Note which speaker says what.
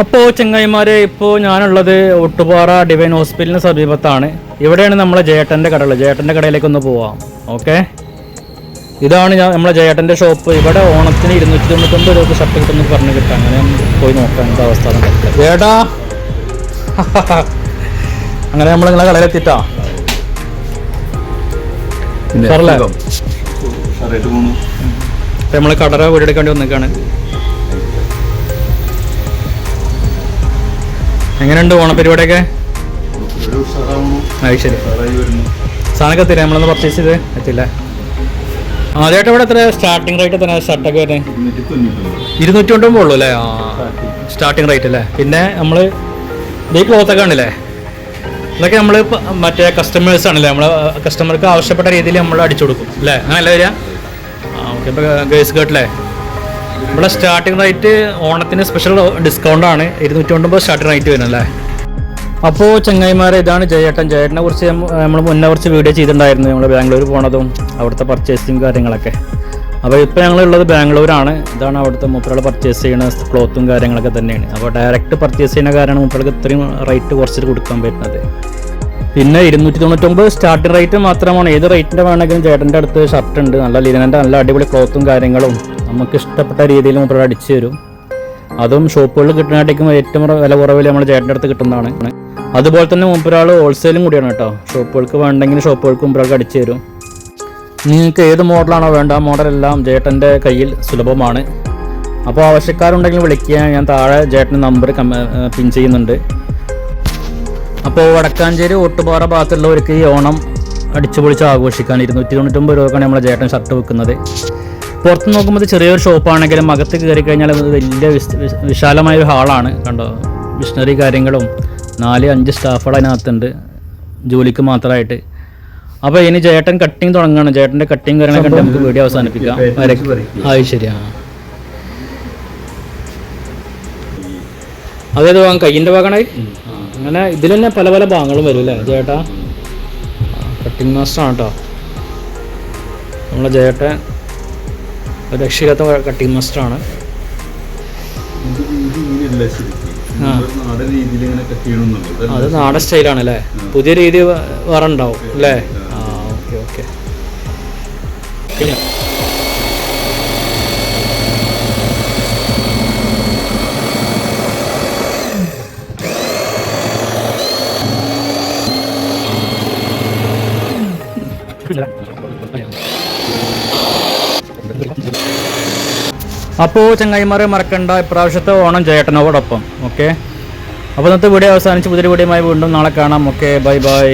Speaker 1: അപ്പോൾ ചെങ്ങായിമാരെ ഇപ്പോൾ ഞാനുള്ളത് ഒട്ടുപാറ ഡിവൈൻ ഹോസ്പിറ്റലിന് സമീപത്താണ്. ഇവിടെയാണ് നമ്മളെ ജേട്ടന്റെ കടകൾ ജേട്ടന്റെ കടയിലേക്ക് ഒന്ന് പോവാം. ഓക്കെ? ഇതാണ് ഞാൻ നമ്മളെ ജേട്ടന്റെ ഷോപ്പ്. ഇവിടെ ഓണത്തിന് ഇരുന്നൂറ്റി തൊണ്ണൂറ്റൊമ്പത് രൂപ ഷർട്ട് കിട്ടുമെന്ന് പറഞ്ഞ് കിട്ടാം. അങ്ങനെ പോയി നോക്കാം എന്താ അവസ്ഥ. ജേട്ടാ അങ്ങനെ നമ്മൾ നിങ്ങളെ കടയിലെത്തിട്ടാ. സാറല്ലേ? നമ്മൾ കടറ വീടെടുക്കേണ്ടി വന്നിക്കാണ്. എങ്ങനെയുണ്ട്
Speaker 2: ഓണപ്പരിപാടിയൊക്കെ.
Speaker 1: അത് ശരി. സാധനമൊക്കെ എത്തില്ല നമ്മളൊന്ന് പർച്ചേസ് ചെയ്ത്? എത്തില്ല ആദ്യമായിട്ട് ഇവിടെ എത്ര സ്റ്റാർട്ടിംഗ് റേറ്റ് എത്ര ഷർട്ടൊക്കെ വരുന്നത്
Speaker 2: ഇരുന്നൂറ്റി.
Speaker 1: ഇരുന്നൂറ്റി ഉള്ളൂ അല്ലേ? ആ സ്റ്റാർട്ടിംഗ് റേറ്റ് അല്ലേ? പിന്നെ നമ്മൾ ഈ ക്ലോത്ത് ഒക്കെ ആണല്ലേ ഇതൊക്കെ നമ്മൾ മറ്റേ കസ്റ്റമേഴ്സ് ആണല്ലേ? നമ്മൾ കസ്റ്റമർക്ക് ആവശ്യപ്പെട്ട രീതിയിൽ നമ്മൾ അടിച്ചു കൊടുക്കും. അല്ലേ? അങ്ങനല്ലേ വരിക? ഓക്കെ. ഇപ്പോൾ ഗേൾസ് കേട്ടില്ലേ ഇവിടെ സ്റ്റാർട്ടിംഗ് റേറ്റ് ഓണത്തിന് സ്പെഷ്യൽ ഡിസ്കൗണ്ട് ആണ്. ഇരുന്നൂറ്റി ഒൻപത് സ്റ്റാർട്ടിംഗ് റേറ്റ് വരുന്നത് അല്ലേ? അപ്പോൾ ചങ്ങായിമാരെ ഇതാണ് ജയേട്ടൻ. ജയേട്ടനെ കുറിച്ച് നമ്മൾ മുന്നേ കുറച്ച് വീഡിയോ ചെയ്തിട്ടുണ്ടായിരുന്നു. നമ്മൾ ബാംഗ്ലൂർ പോണതും അവിടുത്തെ പർച്ചേസിങ് കാര്യങ്ങളൊക്കെ. അപ്പോൾ ഇപ്പോൾ ഞങ്ങളുള്ളത് ബാംഗ്ലൂരാണ്. ഇതാണ് അവിടുത്തെ മൂപ്പറുകൾ പർച്ചേസ് ചെയ്യുന്ന ക്ലോത്തും കാര്യങ്ങളൊക്കെ തന്നെയാണ്. അപ്പോൾ ഡയറക്റ്റ് പർച്ചേസ് ചെയ്യുന്ന കാര്യമാണ് മൂപ്പർക്ക് ഇത്രയും റേറ്റ് കുറച്ചിട്ട് കൊടുക്കാൻ പറ്റുന്നത്. പിന്നെ ഇരുന്നൂറ്റി തൊണ്ണൂറ്റൊമ്പത് സ്റ്റാർട്ടിംഗ് റേറ്റ് മാത്രമാണ്. ഏത് റേറ്റിന്റെ വേണമെങ്കിലും ചേട്ടന്റെ അടുത്ത് ഷർട്ട് ഉണ്ട്. നല്ല ലിനന്റെ നല്ല അടിപൊളി ക്ലോത്തും കാര്യങ്ങളും. നമുക്ക് ഇഷ്ടപ്പെട്ട രീതിയിൽ മൂപ്പർ അടിച്ചു തരും. അതും ഷോപ്പുകളിൽ കിട്ടുന്നതായിട്ടും ഏറ്റവും വില കുറവിൽ നമ്മൾ ചേട്ടന്റെ അടുത്ത് കിട്ടുന്നതാണ്. അതുപോലെ തന്നെ മൂപ്പരാൾ ഹോൾസെയിലും കൂടിയാണ് കേട്ടോ. ഷോപ്പുകൾക്ക് വേണ്ടെങ്കിൽ ഷോപ്പുകൾക്ക് മുമ്പൊരാൾക്ക് അടിച്ചു തരും. നിങ്ങൾക്ക് ഏത് മോഡലാണോ വേണ്ട ആ മോഡലെല്ലാം ചേട്ടന്റെ കയ്യിൽ സുലഭമാണ്. അപ്പോൾ ആവശ്യക്കാരുണ്ടെങ്കിൽ വിളിക്കുക. ഞാൻ താഴെ ചേട്ടന്റെ നമ്പർ പിൻ ചെയ്യുന്നുണ്ട്. അപ്പോൾ വടക്കാഞ്ചേരി ഓട്ടുപാറ ഭാഗത്തുള്ളവർക്ക് ഈ ഓണം അടിച്ചു പൊളിച്ച് ആഘോഷിക്കാൻ ഇരുന്നൂറ്റി തൊണ്ണൂറ്റൊമ്പത് രൂപക്കാണ് നമ്മളെ ജേട്ടൻ ഷർട്ട് വെക്കുന്നത്. പുറത്ത് നോക്കുമ്പോൾ ചെറിയൊരു ഷോപ്പാണെങ്കിലും അകത്ത് കയറി കഴിഞ്ഞാൽ വലിയ വിശാലമായ ഒരു ഹാളാണ്. കണ്ടോ? മിഷനറി കാര്യങ്ങളും നാല് അഞ്ച് സ്റ്റാഫുകൾ അതിനകത്തുണ്ട്. ജോലിക്ക് മാത്രമായിട്ട് അപ്പോൾ ഇനി ചേട്ടൻ കട്ടിങ് തുടങ്ങുകയാണ് ചേട്ടന്റെ കട്ടിങ് കാര്യങ്ങളൊക്കെ കണ്ട് നമുക്ക് വീഡിയോ അവസാനിപ്പിക്കാം. അത് ശരിയാ. അതായത് വാങ്ങ കയ്യിന്റെ ഭാഗമായി അങ്ങനെ ഇതിൽ തന്നെ പല പല ഭാഗങ്ങളും വരും അല്ലേ ചേട്ടാ? കട്ടിങ് മാസ്റ്റർ ആണ് കേട്ടോ നമ്മളെ ചേട്ടൻ ഒരു രക്ഷയില്ലാത്ത
Speaker 2: cut ചെയ്യണമെന്നുള്ളൂ.
Speaker 1: അത് നാടൻ സ്റ്റൈലാണ് അല്ലേ പുതിയ രീതി വേറെ ഉണ്ടാവും അല്ലേ? ആ. Okay okay. അപ്പോൾ ചങ്ങായിമാരെ മറക്കണ്ട ഇപ്രാവശ്യത്തെ ഓണം ചേട്ടനോടൊപ്പം ഓക്കെ അപ്പോൾ ഇന്നത്തെ വീഡിയോ അവസാനിച്ച് പുതിയ വീഡിയോയുമായി വീണ്ടും നാളെ കാണാം ഓക്കെ ബൈ ബൈ